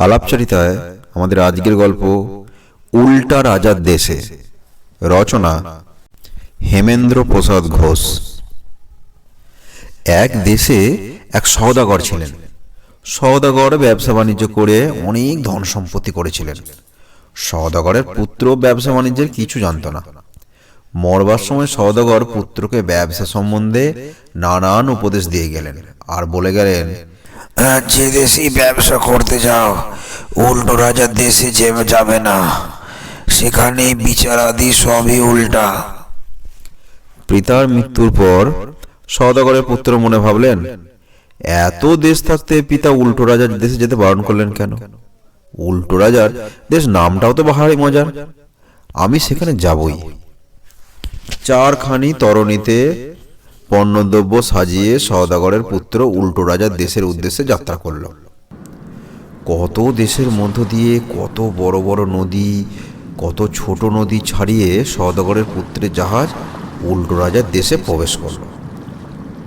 আলাপচারিতায় আমাদের আজকের গল্প উল্টা রাজার দেশে। রচনা হেমেন্দ্র প্রসাদ ঘোষ। এক দেশে এক সওদাগর ছিলেন। সওদাগর ব্যবসা বাণিজ্য করে অনেক ধন সম্পত্তি করেছিলেন। সওদাগরের পুত্র ব্যবসা বাণিজ্যের কিছু জানতো না। মরবার সময় সওদাগর পুত্রকে ব্যবসা সম্বন্ধে নানান উপদেশ দিয়ে গেলেন আর বলে গেলেন যে দেশেই ব্যবসা করতে যাও। উল্টো রাজার দেশে যে যাবে না। সেখানে বিচার আদি সবই উল্টা। পিতার মৃত্যুর পর সওদাগরের পুত্র মনে ভাবলেন, এত দেশ থাকতে পিতা উল্টো রাজার দেশে যেতে বারণ করলেন কেন? উল্টো রাজার দেশ নামটাও তো বাহারি মজার। আমি সেখানে যাবই। চারখানি তরণীতে পণ্যদ্রব্য সাজিয়ে সওদাগরের পুত্র উল্টো রাজার দেশের উদ্দেশ্যে যাত্রা করল। কত দেশের মধ্য দিয়ে কত বড় বড় নদী, কত ছোট নদী ছাড়িয়ে সওদাগরের পুত্রের জাহাজ উল্টো রাজার দেশে প্রবেশ করল।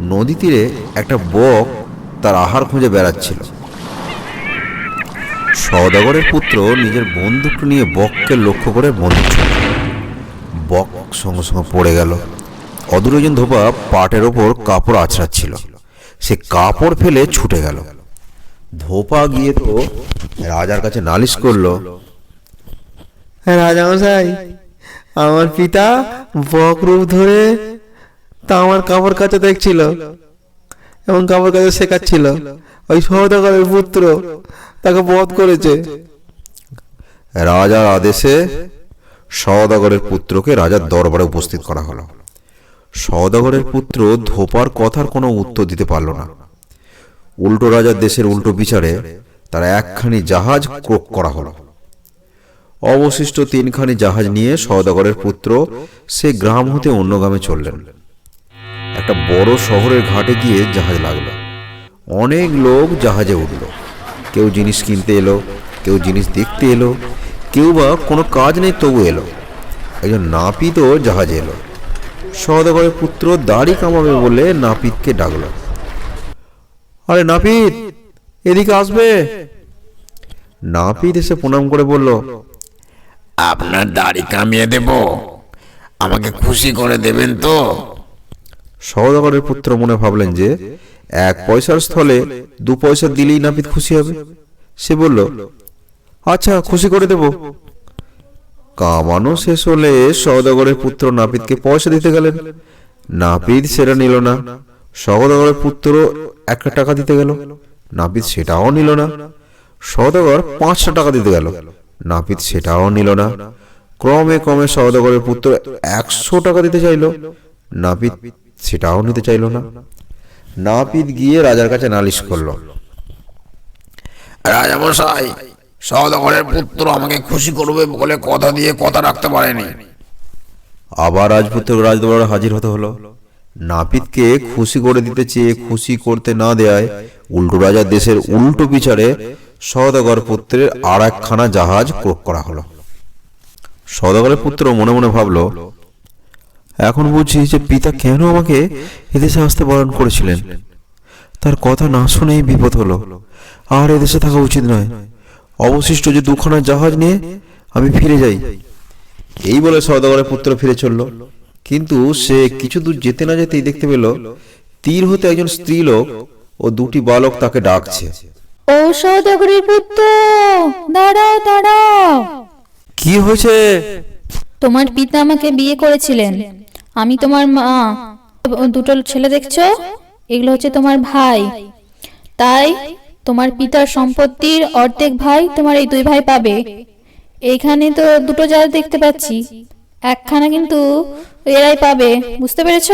নদী তীরে একটা বক তার আহার খুঁজে বেড়াচ্ছিল। সওদাগরের পুত্র নিজের বন্দুক নিয়ে বককে লক্ষ্য করে বন্দুক বক সঙ্গে সঙ্গে পড়ে গেল। অদূরে একজন ধোপা পাটের ওপর কাপড় আছড়াচ্ছিল। সে কাপড় ফেলে ছুটে গেল। ধোপা গিয়ে তো রাজার কাছে নালিশ করল রাজামশাই আমার পিতা বক রূপ ধরে তা আমার কাপড় কাচা দেখছিল এবং কাপড় কাচা শেখাচ্ছিল। ওই সৌদাগরের পুত্র তাকে বধ করেছে। রাজার আদেশে সওদাগরের পুত্রকে রাজার দরবারে উপস্থিত করা হলো। সওদাগরের পুত্র ধোপার কথার কোনো উত্তর দিতে পারল না। উল্টো রাজার দেশের উল্টো বিচারে তার একখানি জাহাজ ক্রোক করা হলো। অবশিষ্ট তিনখানি জাহাজ নিয়ে সওদাগরের পুত্র সে গ্রাম হতে অন্য গ্রামে চললেন। একটা বড় শহরের ঘাটে গিয়ে জাহাজ লাগল। অনেক লোক জাহাজে উঠল। কেউ জিনিস কিনতে এলো, কেউ জিনিস দেখতে এলো, কেউ বা কোনো কাজ নেই তবু এলো। একজন নাপিতও জাহাজে এলো। সওদাগরের পুত্র দাড়ি কামাবে বলে নাপিতকে ডাকলো। আরে নাপিত এদিকে আসবে। নাপিত এসে প্রণাম করে বলল আপনার দাড়ি কামিয়ে দেব। আমাকে খুশি করে দেবেন তো। সওদাগরের পুত্র মনে ভাবলেন যে এক পয়সার স্থলে দু পয়সা দিলেই নাপিত খুশি হবে। সে বলল আচ্ছা খুশি করে দেব। কামানো শেষ হলে সওদাগরের পুত্র নাপিতকে পয়সা দিতে গেলেন। নাপিত সেটা নিল না। সওদাগরের পুত্র একটা টাকা দিতে গেল। নাপিত সেটাও নিল না। সওদাগর পাঁচশো টাকা দিতে গেল। নাপিত সেটাও নিল না। ক্রমে ক্রমে সওদাগরের পুত্র একশো টাকা দিতে চাইলো। নাপিত সেটাও নিতে চাইলো না। নাপিত গিয়ে রাজার কাছে নালিশ করল। রাজামশাই সৌদাগরের পুত্র আমাকে খুশি করবে বলে কথা দিয়ে কথা রাখতে পারেনি। আবার রাজপুত্র রাজদরবারে হাজির হতে হলো। নাপিতকে খুশি করে দিতে চেয়ে খুশি করতে না দেয় উল্টো রাজার দেশের উল্টো বিচারে সওদাগর পুত্রের আর একখানা জাহাজ ক্রোক করা হলো। সওদাগরের পুত্র মনে মনে ভাবলো, এখন বুঝছি যে পিতা কেন আমাকে এদেশে আসতে বারণ করেছিলেন? তার কথা না শুনেই বিপদ হলো। আর এদেশে থাকা উচিত নয়। অবশিষ্ট যে দুখানা জাহাজ নিয়ে আমি ফিরে যাই। এই বলে সওদাগরের পুত্র ফিরে চলল। কিন্তু সে কিছু দূর যেতে না যেতেই দেখতে পেল তীর হতে একজন স্ত্রীলোক ও দুটি বালক তাকে ডাকছে। ও সৌদাগরের পুত্র দাঁড়াও দাঁড়াও। কি হয়েছে? তোমার পিতা আমাকে বিয়ে করেছিলেন। আমি তোমার মা দুটো ছেলে দেখছ? এগুলো হচ্ছে তোমার ভাই। তাই তোমার পিতার সম্পত্তির অর্ধেক ভাই তোমার এই দুই ভাই পাবে। এইখানে তো দুটো জাল দেখতে পাচ্ছি। একখানা কিন্তু এরাই পাবে। বুঝতে পেরেছ?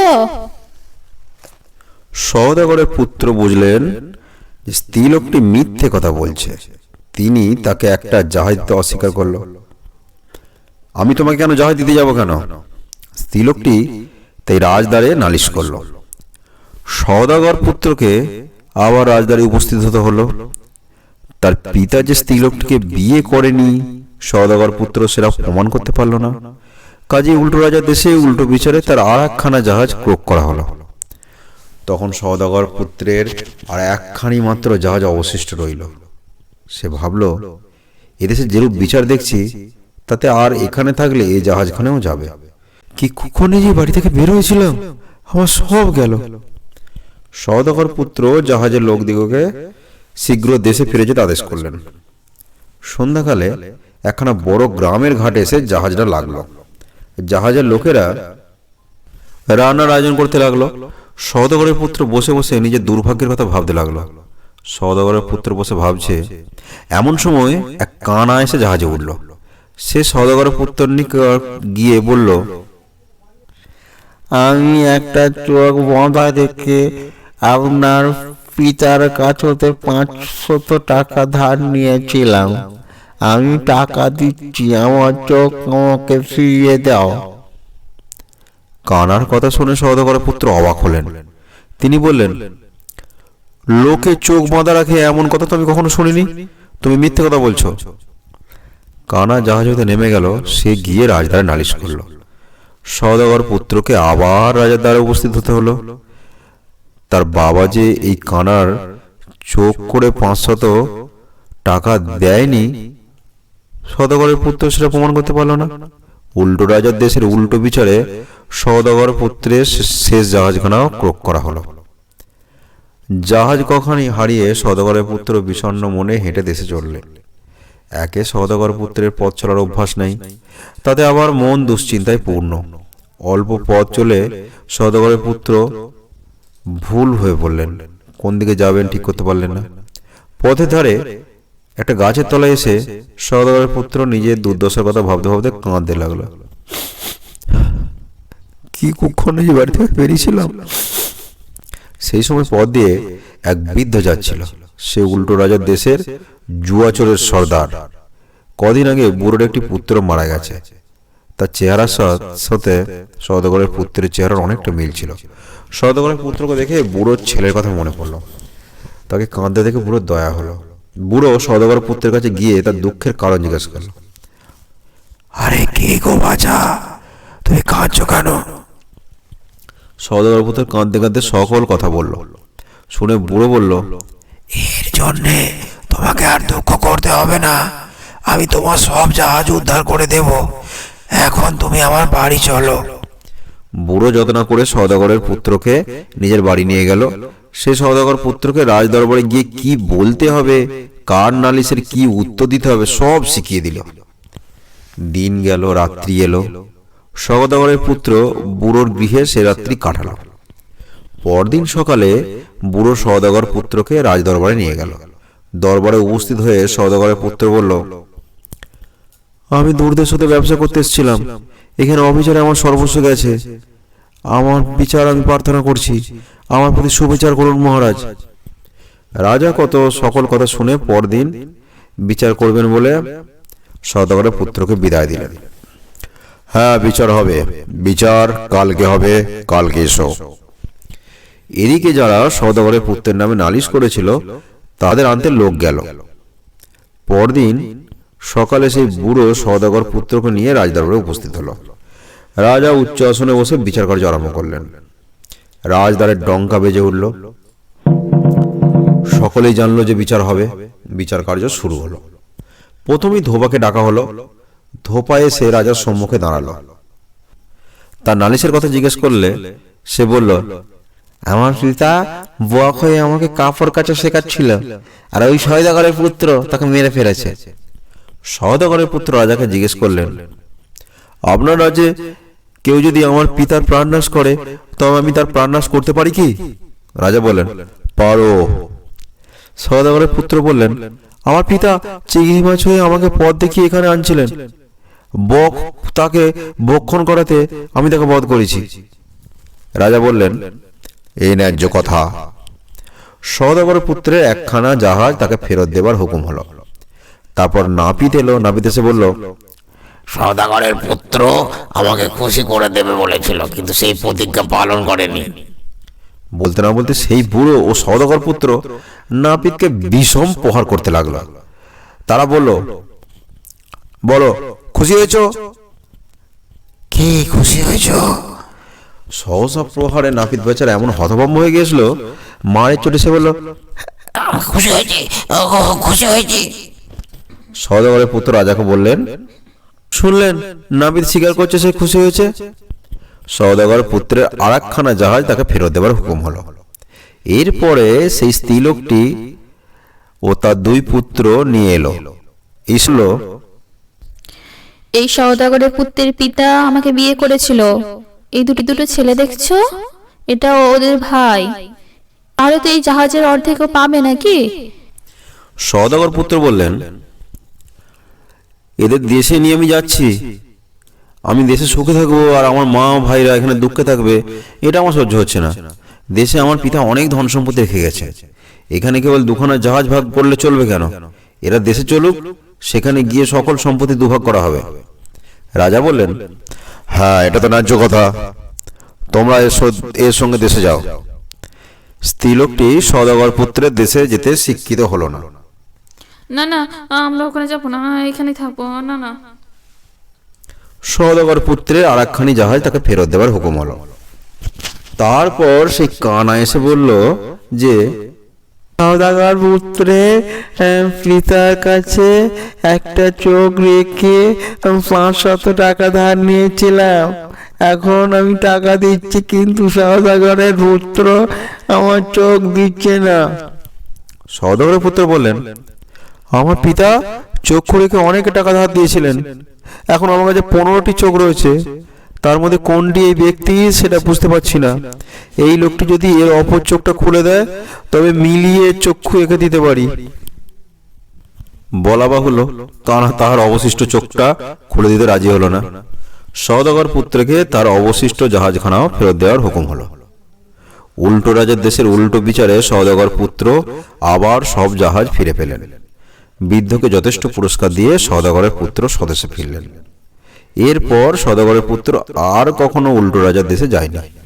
সওদাগরের পুত্র বুঝলেন যে স্ত্রীলোকটি মিথ্যে কথা বলছে। তিনি তাকে একটা জাহাজ দিতে অস্বীকার করল। আমি তোমাকে কেন জাহাজ দিতে যাব কেন? স্ত্রীলোকটি তাই রাজদ্বারে নালিশ করল। সওদাগর পুত্রকে আবার রাজদ্বারে উপস্থিত হতে হলো। তার পিতা যে স্ত্রীলোকটিকে বিয়ে করেনি, সওদাগর পুত্র সেটা প্রমাণ করতে পারল না। কাজে উল্টো রাজা দেশে উল্টো বিচারে তার আর একখানা জাহাজ ক্রোক করা হলো। তখন সওদাগর পুত্রের আর একখানি মাত্র জাহাজ অবশিষ্ট রইল। সে ভাবল, এদেশে যেরূপ বিচার দেখছি, তাতে আর এখানে থাকলে এই জাহাজখানেও যাবে। কি কুক্ষণে যে বাড়ি থেকে বের হয়েছিলাম আমার সব গেল। সওদাগর পুত্র জাহাজের লোকদিগকে শীঘ্র দেশে ফিরে যেতে আদেশ করলেন। সন্ধ্যাকালে একখানা বড় গ্রামের ঘাটে এসে জাহাজটা লাগল। জাহাজের লোকেরা রান্নার আয়োজন করতে লাগল। সওদাগরের পুত্র বসে বসে নিজের দুর্ভাগ্যের কথা ভাবতে লাগল। সওদাগরের পুত্র বসে ভাবছে, এমন সময় এক কানা এসে জাহাজে উঠল। সে সওদাগরের পুত্র গিয়ে বলল, আমি একটা চোখ বাঁধা দেখে আপনার পিতার কাছ হতে পাঁচশত টাকা ধার নিয়েছিলাম। আমি টাকা দিচ্ছি, আমার চোখ আমাকে ফিরিয়ে দাও। কানার কথা শুনে সওদাগরের পুত্র অবাক হলেন। তিনি বললেন, লোকে চোখ বাঁধা রাখে এমন কথা তো আমি কখনো শুনিনি। তুমি মিথ্যে কথা বলছো। কানা জাহাজ হতে নেমে গেল, সে গিয়ে রাজদ্বারে নালিশ করল। সওদাগর পুত্রকে আবার রাজার দ্বারে উপস্থিত হতে হলো। তার বাবা যে এই কানার চোখ করে পাঁচশত টাকা দেয়নি, সদাগরের পুত্র সেটা প্রমাণ করতে পারল না। উল্টো রাজার দেশের উল্টো বিচারে সদাগর পুত্রের শেষ জাহাজখানাও ক্রোক করা হলো। জাহাজ কখনই হারিয়ে সদাগরের পুত্র বিষণ্ণ মনে হেঁটে দেশে চললেন একে সদাগর পুত্রের পথ চলার অভ্যাস নেই, তাতে আবার মন দুশ্চিন্তায় পূর্ণ। অল্প পথ চলে সদাগরের পুত্র ভুল হয়ে পড়লেন। কোন দিকে যাবেন ঠিক করতে পারলেন না। পথের ধারে একটা গাছের তলায় এসে সদাগরের পুত্র নিজের দুর্দশার কথা ভাবতে ভাবতে কাঁদতে লাগল। কি কুক্ষণে যে বাড়ি থেকে বেরিয়েছিলাম। সেই সময় পথ দিয়ে এক বৃদ্ধ যাচ্ছিল। সে উল্টো রাজার দেশের জুয়াচোরের সর্দার। কদিন আগে বুড়োর একটি পুত্র মারা গেছে। তার চেহারার সাথে সদাগরের পুত্রের চেহারার অনেকটা মিল ছিল। সদাগরের পুত্রকে দেখে বুড়োর ছেলের কথা মনে পড়ল। তাকে কাঁদতে দেখে বুড়োর দয়া হলো। বুড়ো সদাগর পুত্রের কাছে গিয়ে তার দুঃখের কারণ জিজ্ঞেস করল আরে কে গো বাজা তুমি কাঁদছো কেন? সদাগর পুত্র কাঁদতে কাঁদতে সকল কথা বলল। শুনে বুড়ো বলল এর জন্যে তোমাকে আর দুঃখ করতে হবে না। আমি তোমার সব জাহাজ উদ্ধার করে দেব। এখন তুমি আমার বাড়ি চলো। বুড়ো যত্ন করে সদাগরের পুত্রকে নিজের বাড়ি নিয়ে গেল। সে সদাগর পুত্রকে রাজ দরবারে গিয়ে কি বলতে হবে, কার নালিশের কি উত্তর দিতে হবে, সব শিখিয়ে দিল। দিন গেল, রাত্রি এলো। সদাগরের পুত্র বুড়োর গৃহে সে রাত্রি কাটালো। পরদিন সকালে বুড়ো সদাগর পুত্রকে রাজ দরবারে নিয়ে গেল। দরবারে উপস্থিত হয়ে সদাগরের পুত্র বলল আমি দূরদেশ হতে ব্যবসা করতে এসেছিলাম। এখানে অবিচারে আমার সর্বস্ব গেছে। আমার বিচার আমি প্রার্থনা করছি। আমার প্রতি সুবিচার করুন মহারাজ। রাজা কত সকল কথা শুনে পরদিন বিচার করবেন বলে সদাগরের পুত্রকে বিদায় দিলেন। হ্যাঁ বিচার হবে। বিচার কালকে হবে। কালকে এসো। এদিকে যারা সদাগরের পুত্রের নামে নালিশ করেছিল, তাদের আনতে লোক গেল। পরদিন সকালে সেই বুড়ো সদাগর পুত্রকে নিয়ে রাজদরবারে উপস্থিত হলো। রাজা উচ্চ আসনে বসে বিচার কার্য আরম্ভ করলেন। রাজদ্বারের ডঙ্কা বেজে উঠল। সকলেই জানলো যে বিচার হবে। বিচার কার্য শুরু হলো। প্রথমেই ধোবাকে ডাকা হলো। ধোপা এসে রাজার সম্মুখে দাঁড়াল। তার নালিশের কথা জিজ্ঞেস করলে সে বলল আমার পিতা বক হয়ে আমাকে কাপড় কাচা শেখাচ্ছিল আর ওই সয়দাগরের পুত্র তাকে মেরে ফেলেছে। সহদাগরের পুত্র রাজাকে জিজ্ঞেস করলেন, আপনার রাজ্যে কেউ যদি আমার পিতার প্রাণনাশ করে, তবে আমি তার প্রাণনাশ করতে পারি কি? রাজা বলেন পারো। সহদাগরের পুত্র বললেন, আমার পিতা চিংড়ি মাছ হয়ে আমাকে পথ দেখিয়ে এখানে আনছিলেন। বক তাকে বক্ষণ করাতে আমি তাকে বধ করেছি। রাজা বললেন এই ন্যায্য কথা। সহদাগরের পুত্রের একখানা জাহাজ তাকে ফেরত দেবার হুকুম হলো। তারপর নাপিত এলো নাপিত এসে বলল সদাগরের পুত্র আমাকে খুশি করে দেবে বলেছিল কিন্তু সেই প্রতিজ্ঞা পালন করেনি। বলতে না বলতে সেই বুড়ো ও সদাগর পুত্র নাপিতকে বিষম প্রহার করতে লাগল। তারা বলল বলো খুশি হয়েছো? কি খুশি হয়েছো? সহসা প্রহারে নাপিত বেচারা এমন হতভম্ব হয়ে গিয়েছিল মায়ের চোটে সে বলল খুশি হয়েছি ও, খুশি হয়েছি। সওদাগরের পুত্র রাজাকে বললেন শুনলেন নাবিদ স্বীকার করছে সে খুশি হয়েছে। সওদাগর পুত্রের আর একখানা জাহাজ তাকে ফেরত দেবার হুকুম হলো। এরপরে সেই স্ত্রীলোকটি ও তার দুই পুত্র নিয়ে এলো। ইসলো এই সওদাগরের পুত্রের পিতা আমাকে বিয়ে করেছিল। এই দুটি দুটো ছেলে দেখছ? এটা ওদের ভাই। আরও তো এই জাহাজের অর্ধেকও পাবে নাকি? সওদাগর পুত্র বললেন এদের দেশে নিয়ে আমি যাচ্ছি। আমি দেশে সুখে থাকব আর আমার মা ভাইরা এখানে দুঃখে থাকবে, এটা আমার সহ্য হচ্ছে না। দেশে আমার পিতা অনেক ধন সম্পত্তি রেখে গেছে। এখানে কেবল দুখানা জাহাজ ভাগ করলে চলবে কেন? এরা দেশে চলুক, সেখানে গিয়ে সকল সম্পত্তি দুভাগ করা হবে। রাজা বললেন হ্যাঁ এটা তো ন্যায্য কথা। তোমরা এর সঙ্গে দেশে যাও। স্ত্রীলোকটি সদাগর পুত্রের দেশে যেতে শিক্ষিত হলো না। না না আমরা ওখানে যাব না এখানেই থাকব না না। সদাগর পুত্রের আর একখানি জাহাজ তাকে ফেরত দেওয়ার হুকুম হলো। তারপর সেই কানা এসে বলল যে সওদাগর পুত্রে আহ, পিতার কাছে একটা চোখ রেখে আমি পাঁচশত টাকা ধার নিয়েছিলাম। এখন আমি টাকা দিচ্ছি কিন্তু সওদাগরের পুত্র আমার চোখ দিচ্ছে না। সদাগরের পুত্র বললেন আমার পিতা চক্ষু রেখে অনেক টাকা ধার দিয়েছিলেন। এখন আমার কাছে পনেরোটি চোখ রয়েছে। তার মধ্যে কোনটি এই ব্যক্তি সেটা বুঝতে পারছি না। এই লোকটি যদি এর অপর চোখটা খুলে দেয় তবে মিলিয়ে চক্ষু এঁকে দিতে পারি। বলা বাহুল্য কানা তাহার অবশিষ্ট চোখটা খুলে দিতে রাজি হলো না। সদাগর পুত্রকে তার অবশিষ্ট জাহাজখানাও ফেরত দেওয়ার হুকুম হলো। উল্টো রাজার দেশের উল্টো বিচারে সদাগর পুত্র আবার সব জাহাজ ফিরে পেলেন। বৃদ্ধকে যথেষ্ট পুরস্কার দিয়ে সদাগরের পুত্র স্বদেশে ফিরলেন। এরপর সদাগরের পুত্র আর কখনো উল্টো রাজার দেশে যায়নি।